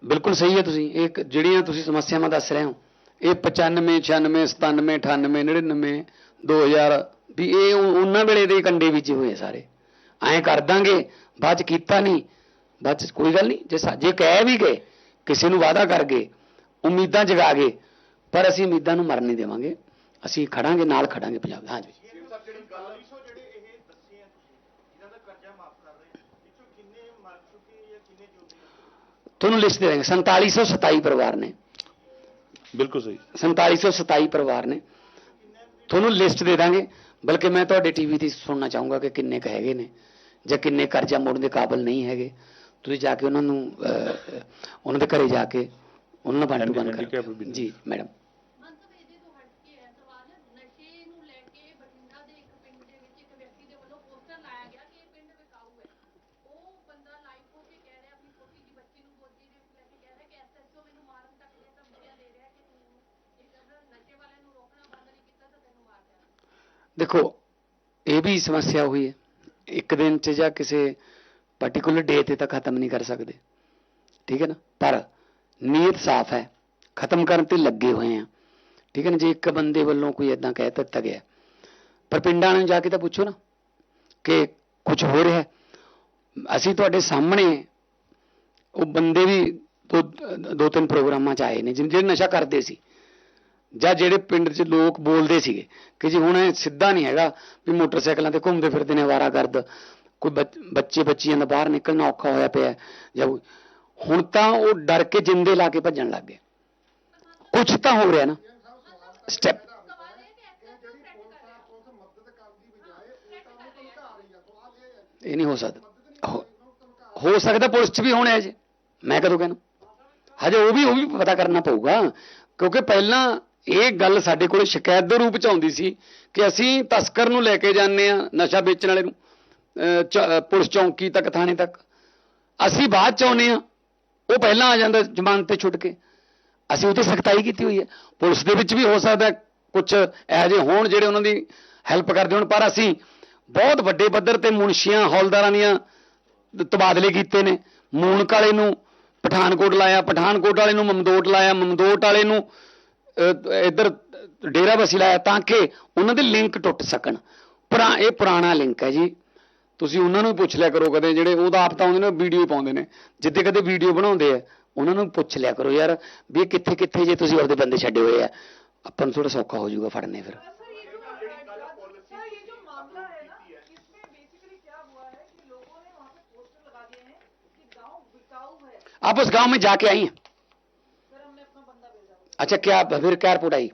ਬਿਲਕੁਲ ਸਹੀ ਹੈ ਤੁਸੀਂ। ਇਹ ਜਿਹੜੀਆਂ ਤੁਸੀਂ ਸਮੱਸਿਆਵਾਂ ਦੱਸ ਰਹੇ ਹੋ ਇਹ 95 96 97 98 99 2000 ਵੀ ਇਹ ਉਹ- ਉਹਨਾਂ ਵੇਲੇ ਦੇ ਕੰਡੇ ਵਿੱਚ ਹੋਏ ਸਾਰੇ। ਐਂ ਕਰ ਦਾਂਗੇ ਬਾਅਦ ਚ ਕੀਤਾ ਨਹੀਂ ਬਾਅਦ ਚ ਕੋਈ ਗੱਲ ਨਹੀਂ ਜੇ ਸਾ- ਜੇ ਕਹਿ ਵੀ ਗਏ ਕਿਸੇ ਨੂੰ ਵਾਅਦਾ ਕਰ ਗਏ ਉਮੀਦਾਂ ਜਗਾ ਗਏ ਪਰ ਅਸੀਂ ਉਮੀਦਾਂ ਨੂੰ ਮਰਨ ਨਹੀਂ ਦੇਵਾਂਗੇ। ਅਸੀਂ ਖੜਾਂਗੇ ਨਾਲ ਖੜਾਂਗੇ ਪੰਜਾਬ ਦਾ। ਹਾਂਜੀ ਜਿਹੜੀ ਗੱਲ ਜਿਹੜੇ ਇਹ ਦੱਸੇ ਆ ਤੁਸੀਂ ਇਹਨਾਂ ਦਾ ਕਰਜ਼ਾ ਮਾਫ ਕਰ ਰਹੇ ਵਿੱਚੋਂ ਕਿੰਨੇ ਮਰ ਚੁੱਕੇ ਜਾਂ ਕਿੰਨੇ ਜਿਉਂਦੇ ਤੁਹਾਨੂੰ ਲਿਸਟ ਦੇ ਦਾਂਗੇ। 4727 ਪਰਿਵਾਰ ਨੇ। ਬਿਲਕੁਲ ਸਹੀ। 4727 ਪਰਿਵਾਰ ਨੇ। ਤੁਹਾਨੂੰ ਲਿਸਟ ਦੇ ਦਾਂਗੇ। ਬਲਕਿ ਮੈਂ ਤੁਹਾਡੇ ਟੀਵੀ ਤੇ ਸੁਣਨਾ ਚਾਹੂੰਗਾ ਕਿ ਕਿੰਨੇ ਕ ਹੈਗੇ ਨੇ ਜਾਂ ਕਿੰਨੇ ਕਰਜ਼ਾ ਮੋੜਨ ਦੇ ਕਾਬਿਲ ਨਹੀਂ ਹੈਗੇ। ਤੁਸੀਂ ਜਾ ਕੇ ਉਹਨਾਂ ਨੂੰ ਉਹਨਾਂ ਦੇ ਘਰੇ ਜਾ ਕੇ ਉਹਨਾਂ ਨਾਲ ਵੀ ਕਰ। ਜੀ ਮੈਡਮ ਮੰਤਵ ਇਹਦੇ ਤੋਂ ਹਟ ਕੇ ਹੈ ਸਵਾਲ ਨਸ਼ੇ ਨੂੰ ਲੈ ਕੇ ਬਠਿੰਡਾ ਦੇ ਇੱਕ ਪਿੰਡ ਦੇ ਵਿੱਚ ਇੱਕ ਵਿਅਕਤੀ ਦੇ ਵੱਲੋਂ ਪੋਸਟਰ ਲਾਇਆ ਗਿਆ ਕਿ ਇਹ ਪਿੰਡ ਵਿਕਾਊ ਹੈ ਉਹ ਬੰਦਾ ਲਾਈਵ ਹੋ ਕੇ ਕਹਿ ਰਿਹਾ ਆਪਣੀ ਛੋਟੀ ਜਿਹੀ ਬੱਚੀ ਨੂੰ ਗੋਦੀ ਦੇ ਵਿੱਚ ਲੈ ਕੇ ਕਹਿ ਰਿਹਾ ਕਿ ਐਸਐਸਓ ਮੈਨੂੰ ਮਾਰਨ ਤੱਕ ਦੀਆਂ ਧਮਕੀਆਂ ਦੇ ਰਿਹਾ ਕਿ ਤੂੰ ਇਹ ਅਗਰ ਨਸ਼ੇ ਵਾਲਿਆਂ ਨੂੰ ਰੋਕਣਾ ਬੰਦ ਨਹੀਂ ਕੀਤਾ ਤਾਂ ਤੈਨੂੰ ਮਾਰ ਦਿਆਂਗੇ ਦੇਖੋ, ਇਹ ਵੀ ਸਮੱਸਿਆ ਹੋਈ ਹੈ। ਇੱਕ ਦਿਨ ਚ ਜਾਂ ਕਿਸੇ ਪਾਰਟਿਕੂਲਰ ਡੇ ਤੇ ਤਾਂ ਖਤਮ ਨਹੀਂ ਕਰ ਸਕਦੇ। ਠੀਕ ਹੈ ਨਾ? ਪਰ ਨੀਅਤ ਸਾਫ਼ ਹੈ। ਖਤਮ ਕਰਨ ਤੇ ਲੱਗੇ ਹੋਏ ਆ ਠੀਕ ਹੈ ਨਾ? ਜੇ ਇੱਕ ਬੰਦੇ ਵੱਲੋਂ ਕੋਈ ਇਦਾਂ ਕਹਿ ਦਿੱਤਾ ਗਿਆ। ਪਰ ਪਿੰਡਾਂ ਨੂੰ ਜਾ ਕੇ ਤਾਂ ਪੁੱਛੋ ਨਾ ਕਿ ਕੁਝ ਹੋ ਰਿਹਾ ਅਸੀਂ ਤੁਹਾਡੇ ਸਾਹਮਣੇ ਉਹ ਬੰਦੇ ਵੀ ਦੋ ਦੋ ਤਿੰਨ ਪ੍ਰੋਗਰਾਮਾਂ ਚ ਆਏ ਨੇ, ਜਿਨ- ਜਿਹੜੇ ਨਸ਼ਾ ਕਰਦੇ ਸੀ। ਜਾਂ ਜਿਹੜੇ ਪਿੰਡ 'ਚ ਲੋਕ ਬੋਲਦੇ ਸੀਗੇ ਕਿ ਜੀ ਹੁਣ ਇਹ ਸਿੱਧਾ ਨਹੀਂ ਹੈਗਾ ਵੀ ਮੋਟਰਸਾਈਕਲਾਂ ਤੇ ਘੁੰਮਦੇ ਫਿਰਦੇ ਨੇ ਆਵਾਰਾ ਕਰਦ, ਕੋਈ ਬੱਚ- ਬੱਚੇ ਬੱਚੀਆਂ ਦਾ ਬਾਹਰ ਨਿਕਲਣਾ ਔਖਾ ਹੋਇਆ ਪਿਆ ਜਾਂ ਕੋਈ- ਹੁਣ ਤਾਂ ਉਹ ਡਰ ਕੇ ਜਿੰਦੇ ਲਾ ਕੇ ਭੱਜਣ ਲੱਗ ਗਏ। ਕੁਝ ਤਾਂ ਹੋ ਰਿਹਾ ਨਾ। ਸਟੈਪ ਇਹ ਨਹੀਂ ਹੋ ਸਕਦਾ। ਹੋ- ਹੋ ਸਕਦਾ ਪੁਲਿਸ 'ਚ ਵੀ ਹੋਣਾ ਹੈ ਜੀ। ਮੈਂ ਕਦੋਂ ਕਹਿਣਾ? ਹਜੇ ਉਹ ਵੀ ਉਹ ਵੀ ਪਤਾ ਕਰਨਾ ਪਊਗਾ। ਕਿਉਂਕਿ ਪਹਿਲਾਂ ਇਹ ਗੱਲ ਸਾਡੇ ਕੋਲ ਸ਼ਿਕਾਇਤ ਦੇ ਰੂਪ ਚ ਆਉਂਦੀ ਸੀ ਕਿ ਅਸੀਂ ਤਸਕਰ ਨੂੰ ਲੈ ਕੇ ਜਾਂਦੇ ਆ ਨਸ਼ਾ ਵੇਚਣ ਵਾਲੇ ਨੂੰ ਚ- ਪੁਲਿਸ ਚੌਂਕੀ ਤੱਕ, ਥਾਣੇ ਤੱਕ। ਅਸੀਂ ਬਾਅਦ ਚ ਆਉਨੇ ਆ ਉਹ ਪਹਿਲਾਂ ਆ ਜਾਂਦਾ ਜ਼ਮਾਨਤ ਤੇ ਛੁੱਟ ਕੇ। ਅਸੀਂ ਉਹ ਤੇ ਸਖਤਾਈ ਕੀਤੀ ਹੋਈ ਹੈ। ਪੁਲਿਸ ਦੇ ਵਿੱਚ ਵੀ ਹੋ ਸਕਦਾ ਕੁਝ ਇਹੋ ਜਿਹੇ ਹੋਣ ਜਿਹੜੇ ਉਹਨਾਂ ਦੀ ਹੈਲਪ ਕਰਦੇ ਹੋਣ, ਪਰ ਅਸੀਂ ਬਹੁਤ ਵੱਡੇ ਪੱਧਰ ਤੇ ਮੁਨਸ਼ੀਆਂ, ਹੌਲਦਾਰਾਂ ਦੀਆਂ ਤਬਾਦਲੇ ਕੀਤੇ ਨੇ। ਮੂਨਕ ਵਾਲੇ ਨੂੰ ਪਠਾਨਕੋਟ ਲਾਇਆ, ਪਠਾਨਕੋਟ ਵਾਲੇ ਨੂੰ ਮਮਦੋਟ ਲਾਇਆ, ਮਮਦੋਟ ਵਾਲੇ ਨੂੰ ਇੱਧਰ ਡੇਰਾ ਬਸੀ ਲਾਇਆ ਤਾਂ ਕਿ ਉਹਨਾਂ ਦੇ ਲਿੰਕ ਟੁੱਟ ਸਕਣ ਪੁਰਾ ਇਹ ਪੁਰਾਣਾ ਲਿੰਕ ਹੈ ਜੀ ਤੁਸੀਂ ਉਹਨਾਂ ਨੂੰ ਵੀ ਪੁੱਛ ਲਿਆ ਕਰੋ ਕਦੇ ਜਿਹੜੇ ਉਹਦਾ ਆਪ ਤਾਂ ਆਉਂਦੇ ਨੇ ਵੀਡੀਓ ਹੀ ਪਾਉਂਦੇ ਨੇ ਜਿੱਦੇ ਕਦੇ ਵੀਡੀਓ ਬਣਾਉਂਦੇ ਆ ਉਹਨਾਂ ਨੂੰ ਪੁੱਛ ਲਿਆ ਕਰੋ ਯਾਰ ਵੀ ਇਹ ਕਿੱਥੇ ਕਿੱਥੇ ਜੇ ਤੁਸੀਂ ਆਪਦੇ ਬੰਦੇ ਛੱਡੇ ਹੋਏ ਆ ਆਪਾਂ ਨੂੰ ਥੋੜਾ ਸੌਖਾ ਹੋ ਜਾਊਗਾ ਫੜਨੇ ਫਿਰ सर ये जो सर ये जो मामला है ना इसमें बेसिकली क्या हुआ है कि लोगों ने वहाँ पे पोस्टर लगा दिए हैं कि गांव बिकाऊ है आप उस गांव में जाके आई हैं अच्छा क्या फिर क्या रिपोर्ट आई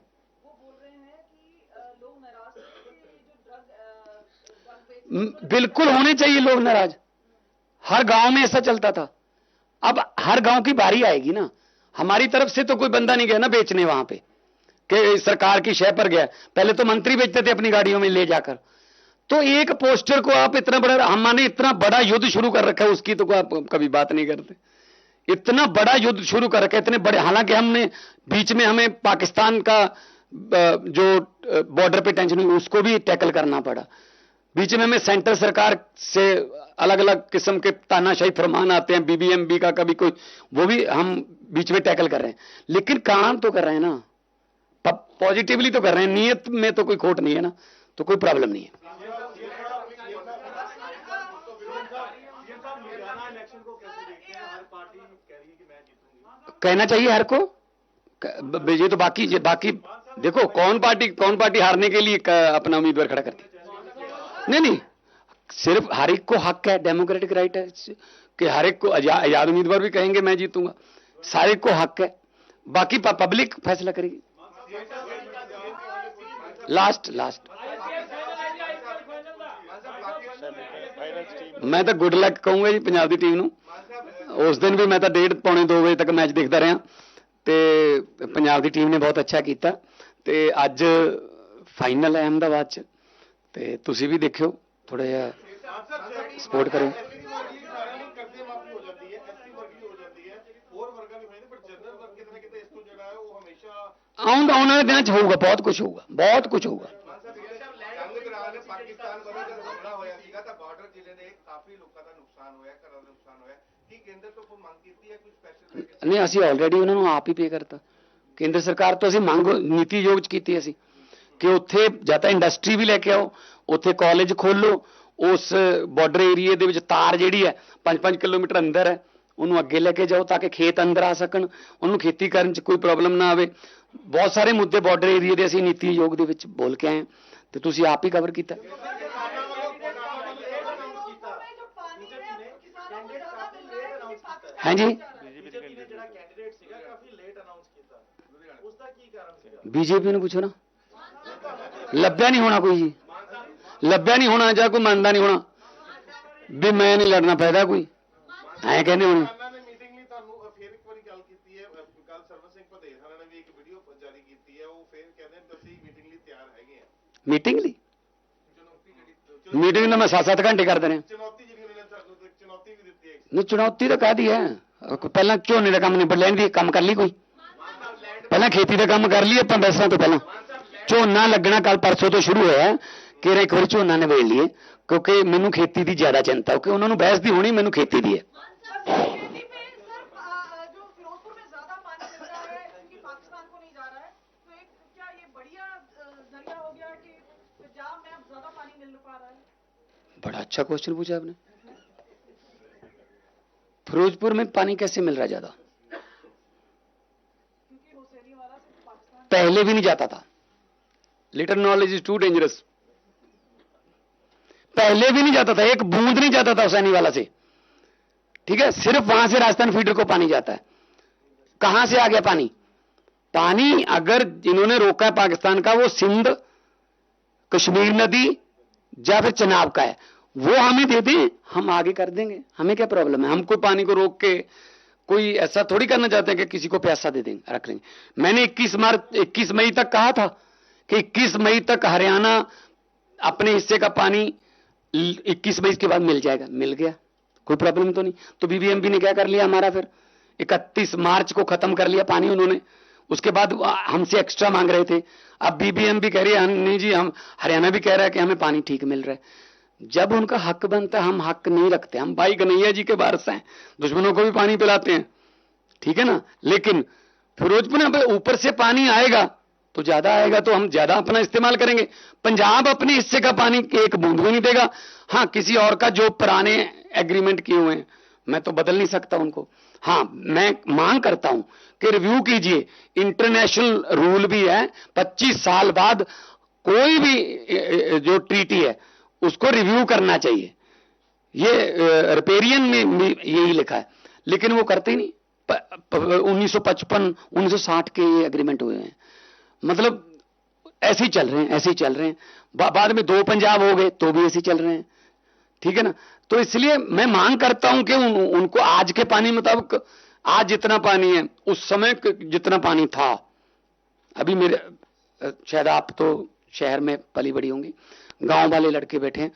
बिल्कुल होने चाहिए लोग नाराज़। हर गाँव में ऐसा चलता था। अब हर गाँव की बारी आएगी ना। हमारी तरफ़ से तो कोई बंदा नहीं गया ना बेचने वहाँ पे कि सरकार की शय पर गया। पहले तो मंत्री बेचते थे अपनी गाड़ियों में ले जाकर। तो एक पोस्टर को आप इतना बड़ा हमने इतना बड़ा युद्ध शुरू कर रखा है उसकी तो आप कभी बात नहीं करते। इतना बड़ा युद्ध शुरू कर रखा इतने बड़े, हालाँकि हमने बीच में हमें पाकिस्तान का जो बॉर्डर पे टेंशन हुई, उसको भी टैकल करना पड़ा। बीच में हमें सेंट्रल सरकार से अलग अलग किस्म के तानाशाही फरमान आते हैं बीबीएमबी का कभी कोई, वो भी हम बीच में टैकल कर रहे हैं। लेकिन काम तो कर रहे हैं ना। पॉजिटिवली तो कर रहे हैं, नियत में तो कोई खोट नहीं है ना तो कोई प्रॉब्लम नहीं है। कहना चाहिए हर को? ये तो बाकी, ये बाकी, देखो, कौन पार्टी कौन पार्टी हारने के लिए अपना उम्मीदवार खड़ा करती नहीं नहीं, सिर्फ़ हर एक को हक है, डेमोक्रेटिक राइट है कि हर एक को आज़ाद उम्मीदवार भी कहेंगे, मैं जीतूँगा। सारे को हक है, बाकी पब्लिक फैसला करेगी। Last last. मैं तो गुड लक कहूँगा जी, पंजाब की टीम ਉਸ ਦਿਨ ਵੀ ਮੈਂ ਤਾਂ ਡੇਢ ਪੌਣੇ 2 ਵਜੇ ਤੱਕ ਮੈਚ ਦੇਖਦਾ ਰਿਹਾ ਤੇ ਪੰਜਾਬ ਦੀ ਟੀਮ ਨੇ ਬਹੁਤ ਅੱਛਾ ਕੀਤਾ ਤੇ ਅੱਜ ਫਾਈਨਲ ਹੈ ਅਹਿਮਦਾਬਾਦ ਚ। ਤੇ ਤੁਸੀਂ ਵੀ ਦੇਖਿਓ ਥੋੜਾ ਜਿਹਾ ਸਪੋਰਟ ਕਰਿਓ ਕਰਦੇ ਮਾਫੀ ਆਉਣ ਆਉਣ ਵਾਲੇ ਦਿਨਾਂ ਚ ਹੋਊਗਾ, ਬਹੁਤ ਕੁਝ ਹੋਊਗਾ, ਬਹੁਤ ਕੁਝ ਹੋਊਗਾ। ਪਾਕਿਸਤਾਨ ਵੱਲੋਂ ਜਦ ਹਮਲਾ ਹੋਇਆ ਸੀਗਾ ਤਾਂ ਬਾਰਡਰ ਜ਼ਿਲ੍ਹੇ ਦੇ ਕਾਫੀ ਲੋਕਾਂ ਦਾ ਨੁਕਸਾਨ ਹੋਇਆ, ਘਰਾਂ ਦਾ ਨੁਕਸਾਨ ਹੋਇਆ। ਕੀ ਕੇਂਦਰ ਤੋਂ ਕੋਈ ਮੰਗ ਕੀਤੀ ਹੈ, ਕੋਈ ਸਪੈਸ਼ਲ ਨਹੀਂ, ਅਸੀਂ ਆਲਰੇਡੀ ਉਹਨਾਂ ਨੂੰ ਆਪ ਹੀ ਪੇ ਕਰਤਾ। ਕੇਂਦਰ ਸਰਕਾਰ ਤੋਂ ਅਸੀਂ ਮੰਗ, ਨੀਤੀ ਯੋਗ ਚ ਕੀਤੀ ਅਸੀਂ ਕਿ ਉੱਥੇ ਜਾਂ ਤਾਂ ਇੰਡਸਟਰੀ ਵੀ ਲੈ ਕੇ ਆਓ, ਉੱਥੇ ਕਾਲਜ ਖੋਲੋ ਉਸ ਬਾਰਡਰ ਏਰੀਏ ਦੇ ਵਿੱਚ ਤਾਰ ਜਿਹੜੀ ਹੈ 5-5 ਕਿਲੋਮੀਟਰ ਅੰਦਰ ਹੈ, ਉਹਨੂੰ ਅੱਗੇ ਲੈ ਕੇ ਜਾਓ ਤਾਂ ਕਿ ਖੇਤ ਅੰਦਰ ਆ ਸਕਣ, ਉਹਨੂੰ ਖੇਤੀ ਕਰਨ ਚ ਕੋਈ ਪ੍ਰੋਬਲਮ ਨਾ ਆਵੇ। ਬਹੁਤ ਸਾਰੇ ਮੁੱਦੇ ਬਾਰਡਰ ਏਰੀਏ ਦੇ ਅਸੀਂ ਨੀਤੀ ਯੋਗ ਦੇ ਵਿੱਚ ਬੋਲ ਕੇ ਆਏ तो तुम आप ही कवर किया हाँ जी। बीजेपी ने पूछो ना। लभ्या नहीं होना कोई जी। लभ्या नहीं होना, जो मानता नहीं होना। भी मैं नहीं लड़ना पैदा कोई? ऐ कहने होना? ਮੀਟਿੰਗ ਲਈ? ਮੀਟਿੰਗ ਤਾਂ ਮੈਂ 7-7 ਘੰਟੇ ਕਰਦੇ ਨੇ ਚੁਣੌਤੀ ਜਿਹੜੀ ਉਹਨਾਂ ਨੇ ਚੁਣੌਤੀ ਵੀ ਦਿੱਤੀ ਹੈ ਨਹੀਂ ਚੁਣੌਤੀ ਤਾਂ ਕਾਹਦੀ ਹੈ? ਪਹਿਲਾਂ ਝੋਨੇ ਦਾ ਕੰਮ ਨਿਬੜ ਲੈਣ ਦੀ ਕੰਮ ਕਰ ਲਈ ਕੋਈ? ਪਹਿਲਾਂ ਖੇਤੀ ਦਾ ਕੰਮ ਕਰ ਲਈ ਆਪਾਂ ਬੈਸਾਂ ਤੋਂ ਪਹਿਲਾਂ। ਝੋਨਾ ਲੱਗਣਾ ਕੱਲ ਪਰਸੋਂ ਤੋਂ ਸ਼ੁਰੂ ਹੋਇਆ ਕਿ ਇੱਕ ਵਾਰੀ ਝੋਨਾ ਨਿਬੇੜ ਲਈਏ ਕਿਉਂਕਿ ਮੈਨੂੰ ਖੇਤੀ ਦੀ ਜ਼ਿਆਦਾ ਚਿੰਤਾ ਕਿਉਂਕਿ ਉਹਨਾਂ ਨੂੰ ਬਹਿਸ ਦੀ ਹੋਣੀ ਮੈਨੂੰ ਖੇਤੀ ਦੀ ਹੈ। बड़ा अच्छा क्वेश्चन पूछा आपने। फिरोजपुर में पानी कैसे मिल रहा ज़्यादा? पहले भी नहीं जाता था। Little knowledge is too dangerous पहले भी नहीं जाता था, एक बूंद नहीं जाता था हुसैनी वाला से। ठीक है, सिर्फ़ वहाँ से राजस्थान फीडर को पानी जाता है। कहाँ से आ गया पानी? पानी अगर जिन्होंने रोका है पाकिस्तान का, वो सिंध, कश्मीर नदी, या फिर चनाब का है। वो हमें दे दें। हम आगे कर देंगे। हमें क्या प्रॉब्लम है? हम कोई पानी को रोक के कोई ऐसा थोड़ी करना चाहते हैं कि किसी को प्यासा दे देंगे रख लेंगे मैंने 21 मार्च 21 मई तक कहा था कि 21 मई तक हरियाणा अपने हिस्से का पानी 21 मई के बाद मिल जाएगा। मिल गया। कोई प्रॉब्लम तो नहीं। तो बीबीएमबी ने क्या कर लिया हमारा फिर? 31 मार्च को खत्म कर लिया पानी उन्होंने। उसके बाद हमसे एक्स्ट्रा मांग रहे थे। अब बीबीएमबी कह रही है नहीं जी, हम, हरियाणा भी कह रहा है कि हमें पानी ठीक मिल रहा है। जब उनका हक बनता है, हम हक नहीं रखते, हम भाई कन्हैया जी के वारस हैं, दुश्मनों को भी पानी पिलाते हैं, ठीक है ना? लेकिन फिरोजपुर में ऊपर से पानी आएगा तो ज़्यादा आएगा तो हम ज़्यादा अपना इस्तेमाल करेंगे। पंजाब अपने हिस्से का पानी एक बूंद भी नहीं देगा। हाँ किसी और का जो पुराने एग्रीमेंट किए हुए हैं, मैं तो बदल नहीं सकता उनको। हाँ मैं मांग करता हूँ कि रिव्यू कीजिए। इंटरनेशनल रूल भी है 25 साल बाद कोई भी जो ट्रीटी है उसको रिव्यू करना चाहिए। ये रिपेरियन में, यही लिखा है। लेकिन वो करते ही नहीं। उन्नीस सौ पचपन उन्नीस के ये एग्रीमेंट हुए हैं। मतलब ऐसे ही चल रहे हैं ऐसे ही चल रहे हैं। बा, बाद में दो पंजाब हो गए तो भी ऐसे ही चल रहे हैं। ठीक है ना? तो इसलिए मैं मांग करता हूँ कि उन, उनको आज के पानी मुताबिक आज जितना पानी है उस समय जितना पानी था। अभी मेरे शायद आप तो शहर में पली बड़ी होंगी। गांव वाले लड़के बैठे हैं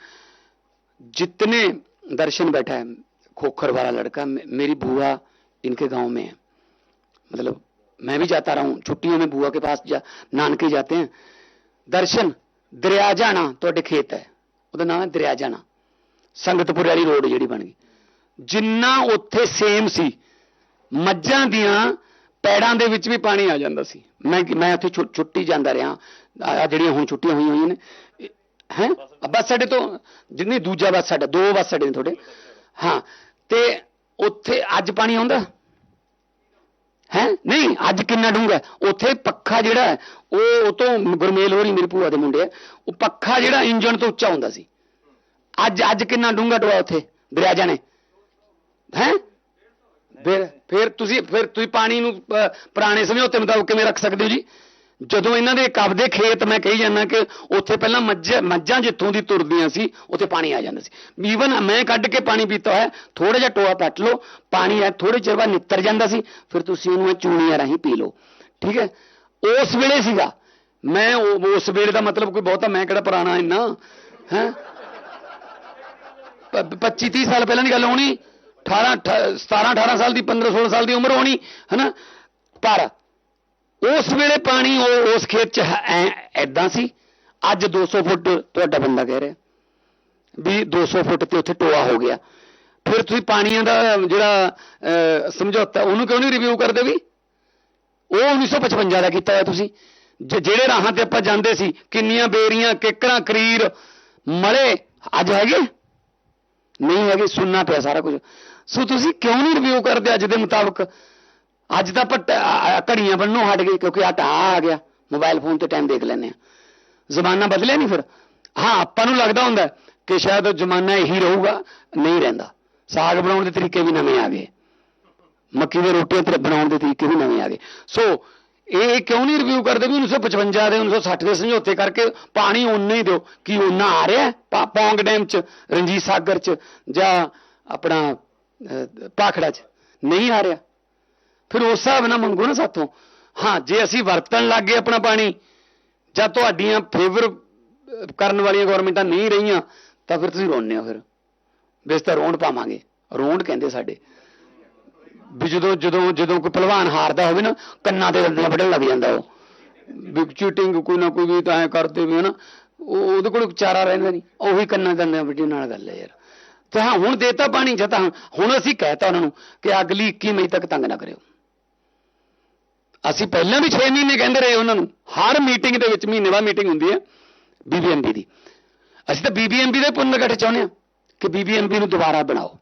जितने दर्शन बैठा है खोखर वाला लड़का मे- मेरी बुआ इनके गांव में है मतलब मैं भी जाता रहा हूं छुट्टियों में बुआ के पास जा नानके जाते हैं ਦਰਸ਼ਨ ਦਰਿਆ ਜਾਣਾ ਤੁਹਾਡੇ ਖੇਤ ਹੈ ਉਹਦਾ ਨਾਮ ਹੈ ਦਰਿਆ ਜਾਣਾ ਸੰਗਤਪੁਰ ਵਾਲੀ ਰੋਡ ਜਿਹੜੀ ਬਣ ਗਈ ਜਿੰਨਾ ਉੱਥੇ ਸੇਮ ਸੀ ਮੱਝਾਂ ਦੀਆਂ ਪੈੜਾਂ ਦੇ ਵਿੱਚ ਵੀ ਪਾਣੀ ਆ ਜਾਂਦਾ ਸੀ ਮੈਂ ਮੈਂ ਉੱਥੇ ਛੁ- ਛੁੱਟੀ ਜਾਂਦਾ ਰਿਹਾ ਆ ਜਿਹੜੀਆਂ ਹੁਣ ਛੁੱਟੀਆਂ ਹੋਈਆਂ ਹੋਈਆਂ ਨੇ ਹੈ? ਬੱਸ ਸਾਡੇ ਤੋਂ ਜਿੰਨੀ ਦੂਜਾ ਬੱਸ ਸਾਡਾ ਦੋ ਬੱਸ ਸਾਡੇ ਨੇ ਤੁਹਾਡੇ। ਹਾਂ ਤੇ ਉੱਥੇ ਅੱਜ ਪਾਣੀ ਆਉਂਦਾ? ਹੈ? ਨਹੀਂ ਅੱਜ ਕਿੰਨਾ ਹੈ? ਉੱਥੇ ਪੱਖਾ ਜਿਹੜਾ ਉਹ ਉਹ ਤੋਂ ਗੁਰਮੇਲ ਹੋਰੀ ਮੇਰੀ ਭੂਆ ਦੇ ਮੁੰਡੇ। ਉਹ ਪੱਖਾ ਜਿਹੜਾ ਇੰਜਣ ਤੋਂ ਉੱਚਾ ਹੁੰਦਾ ਸੀ। ਅੱਜ ਅੱਜ ਕਿੰਨਾ ਡੂੰਘਾ ਟੋਆ ਉੱਥੇ? ਦਰਿਆ ਜਾਣੇ। ਹੈ? ਫਿਰ ਫਿਰ ਤੁਸੀਂ ਫਿਰ ਤੁਸੀਂ ਪਾਣੀ ਨੂੰ ਪੁਰਾਣੇ ਸਮਝੌਤੇ ਮੁਤਾਬਕ ਕਿਵੇਂ ਰੱਖ ਸਕਦੇ ਹੋ ਜੀ? ਜਦੋਂ ਇਹਨਾਂ ਦੇ ਕਬਦੇ ਖੇਤ ਮੈਂ ਕਹੀ ਜਾਂਦਾ ਕਿ ਉੱਥੇ ਪਹਿਲਾਂ ਮੱਝ ਮੱਝਾਂ ਜਿੱਥੋਂ ਦੀ ਤੁਰਦੀਆਂ ਸੀ, ਉੱਥੇ ਪਾਣੀ ਆ ਜਾਂਦਾ ਸੀ। ਈਵਨ ਮੈਂ ਕੱਢ ਕੇ ਪਾਣੀ ਪੀਤਾ ਹੈ ਥੋੜਾ ਜਿਹਾ ਟੋਆ ਪੱਟ ਲਓ, ਪਾਣੀ ਹੈ ਥੋੜੇ ਚਿਰ ਬਾਅਦ ਨਿੱਤਰ ਜਾਂਦਾ ਸੀ, ਫਿਰ ਤੁਸੀਂ ਉਹਨੂੰ ਚੂਣੀਆਂ ਰਾਹੀਂ ਪੀ ਲਓ। ਠੀਕ ਹੈ ਉਸ ਵੇਲੇ ਸੀਗਾ। ਮੈਂ ਉਹ- ਉਸ ਵੇਲੇ ਦਾ ਮਤਲਬ ਕੋਈ ਬਹੁਤਾ ਮੈਂ ਕਿਹੜਾ ਪੁਰਾਣਾ ਇੰਨਾ? ਹੈ? 25 30 ਸਾਲ ਪਹਿਲਾਂ ਦੀ ਗੱਲ ਹੋਣੀ 18 17 18 ਸਾਲ ਦੀ 15 16 ਸਾਲ ਦੀ ਉਮਰ ਹੋਣੀ, ਹੈਨਾ? ਪਰ ਉਸ ਵੇਲੇ ਪਾਣੀ ਉਹ- ਉਸ ਖੇਤ ਚ ਐਦਾਂ ਸੀ। ਅੱਜ 200 ਫੁੱਟ ਤੁਹਾਡਾ ਬੰਦਾ ਕਹਿ ਰਿਹਾ। ਵੀ 200 ਫੁੱਟ ਤੇ ਉੱਥੇ ਟੋਆ ਹੋ ਗਿਆ। ਫਿਰ ਤੁਸੀਂ ਪਾਣੀਆਂ ਦਾ ਜਿਹੜਾ ਸਮਝੌਤਾ, ਉਹਨੂੰ ਕਿਉਂ ਨਹੀਂ ਰਿਵਿਊ ਕਰਦੇ ਵੀ? ਉਹ 1955 ਦਾ ਕੀਤਾ ਹੋਇਆ ਤੁਸੀਂ। ਜ- ਜਿਹੜੇ ਰਾਹਾਂ ਤੇ ਆਪਾਂ ਜਾਂਦੇ ਸੀ, ਕਿੰਨੀਆਂ ਬੇਰੀਆਂ ਕਿੱਕਰਾਂ ਕਰੀਰ ਮਲੇ ਅੱਜ ਹੈਗੇ? ਨਹੀਂ ਹੈਗੇ, ਸੁਣਨਾ ਪਿਆ ਸਾਰਾ ਕੁਝ। ਸੋ ਤੁਸੀਂ ਕਿਉਂ ਨਹੀਂ ਰਿਵਿਊ ਕਰਦੇ ਅੱਜ ਦੇ ਮੁਤਾਬਕ? ਅੱਜ ਤਾਂ ਆਪਾਂ ਘੜੀਆਂ ਬੰਨੋਂ ਹਟ ਗਏ ਕਿਉਂਕਿ ਆ ਟਾ ਆ ਗਿਆ। ਮੋਬਾਈਲ ਫੋਨ ਤੇ ਟਾਈਮ ਦੇਖ ਲੈਂਦੇ ਆ ਜ਼ਮਾਨਾ ਬਦਲਿਆ ਨਹੀਂ ਫਿਰ? ਹਾਂ ਆਪਾਂ ਨੂੰ ਲੱਗਦਾ ਹੁੰਦਾ ਕਿ ਸ਼ਾਇਦ ਜ਼ਮਾਨਾ ਇਹੀ ਰਹੂਗਾ ਨਹੀਂ ਰਹਿੰਦਾ। ਸਾਗ ਬਣਾਉਣ ਦੇ ਤਰੀਕੇ ਵੀ ਨਵੇਂ ਆ ਗਏ। ਮੱਕੀ ਦੀਆਂ ਰੋਟੀਆਂ ਤੇ ਬਣਾਉਣ ਦੇ ਤਰੀਕੇ ਵੀ ਨਵੇਂ ਆ ਗਏ। ਸੋ ਇਹ ਕਿਉਂ ਨਹੀਂ ਰਿਵਿਊ ਕਰਦੇ ਵੀ 1955 ਦੇ 1960 ਦੇ ਸਮਝੌਤੇ ਕਰਕੇ ਪਾਣੀ ਓਨਾ ਹੀ ਦਿਓ ਕੀ ਓਨਾ ਆ ਰਿਹਾ ਪਾ- ਪੌਂਗ ਡੈਮ ਚ ਰਣਜੀਤ ਸਾਗਰ ਚ ਜਾਂ ਆਪਣਾ ਅਹ, ਭਾਖੜਾ ਚ। ਨਹੀਂ ਆ ਰਿਹਾ। ਫਿਰ ਉਸ ਹਿਸਾਬ ਨਾਲ ਮੰਗੋ ਨਾ ਸਾਥੋਂ। ਹਾਂ, ਜੇ ਅਸੀਂ ਵਰਤਣ ਲੱਗ ਗਏ ਆਪਣਾ ਪਾਣੀ, ਜਾਂ ਤੁਹਾਡੀਆਂ ਫੇਵਰ ਕਰਨ ਵਾਲੀਆਂ ਗਵਰਨਮੈਂਟਾਂ ਨਹੀਂ ਰਹੀਆਂ, ਤਾਂ ਫਿਰ ਤੁਸੀਂ ਰੋਣੇ ਹੋ ਫਿਰ। ਬੇਸ ਤਾਂ ਰੋਣ ਪਾਵਾਂਗੇ। ਰੋਣ ਕਹਿੰਦੇ ਸਾਡੇ। ਵੀ ਜਦੋਂ ਜਦੋਂ ਜਦੋਂ ਕੋਈ ਪਹਿਲਵਾਨ ਹਾਰਦਾ ਹੋਵੇ ਨਾ, ਕੰਨਾਂ ਤੇ ਦੰਦੀਆਂ ਵੱਢਣ ਲੱਗ ਜਾਂਦਾ ਉਹ। ਵੀ ਚੀਟਿੰਗ ਕੋਈ ਨਾ ਕੋਈ ਵੀ ਤਾਂ ਐ ਕਰਦੇ ਵੀ ਹਨਾ। ਉਹ, ਉਹਦੇ ਕੋਲ ਚਾਰਾ ਰਹਿੰਦਾ ਨਹੀਂ। ਉਹੀ ਕੰਨਾਂ ਤੇ ਦੰਦੀਆਂ ਵੱਢਣ ਨਾਲ ਗੱਲ ਹੈ ਯਾਰ। ਤੇ ਹਾਂ, ਹੁਣ ਦੇਤਾ ਪਾਣੀ ਜਤਾ ਹੁਣ ਅਸੀਂ ਕਹਿਤਾ ਉਹਨਾਂ ਨੂੰ ਕਿ ਅਗਲੀ 21 ਮਈ ਤੱਕ ਤੰਗ ਨਾ ਕਰਿਓ। ਅਸੀਂ ਪਹਿਲਾਂ ਵੀ 6 ਮਹੀਨੇ ਕਹਿੰਦੇ ਰਹੇ ਉਹਨਾਂ ਨੂੰ। ਹਰ ਮੀਟਿੰਗ ਦੇ ਵਿੱਚ ਮਹੀਨੇ ਬਾਅਦ ਮੀਟਿੰਗ ਹੁੰਦੀ ਹੈ ਬੀਬੀਐਮਬੀ ਦੀ। ਅਸੀਂ ਤਾਂ ਬੀਬੀਐਮਬੀ ਦੇ ਪੁਨਰਗਠ ਚਾਹੁੰਦੇ ਹਾਂ ਕਿ ਬੀਬੀਐਮਬੀ ਨੂੰ ਦੁਬਾਰਾ ਬਣਾਓ।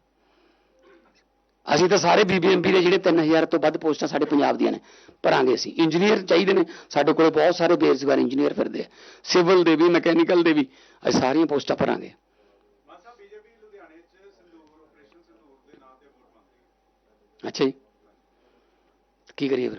ਅਸੀਂ ਤਾਂ ਸਾਰੇ ਬੀਬੀਐਮਬੀ ਦੇ ਜਿਹੜੇ 3000 ਤੋਂ ਵੱਧ ਪੋਸਟਾਂ ਸਾਡੇ ਪੰਜਾਬ ਦੀਆਂ ਨੇ, ਭਰਾਂਗੇ ਅਸੀਂ। ਇੰਜੀਨੀਅਰ ਚਾਹੀਦੇ ਨੇ। ਸਾਡੇ ਕੋਲੇ ਬਹੁਤ ਸਾਰੇ ਬੇਰੁਜ਼ਗਾਰ ਇੰਜੀਨੀਅਰ ਫਿਰਦੇ ਆ। ਸਿਵਲ ਦੇ ਵੀ, ਮਕੈਨੀਕਲ ਦੇ ਵੀ, ਅਸੀਂ ਸਾਰੀਆਂ ਪੋਸਟਾਂ ਭਰਾਂਗੇ। ਅੱਛਾ ਜੀ। ਕੀ ਕਰੀਏ ਫਿਰ?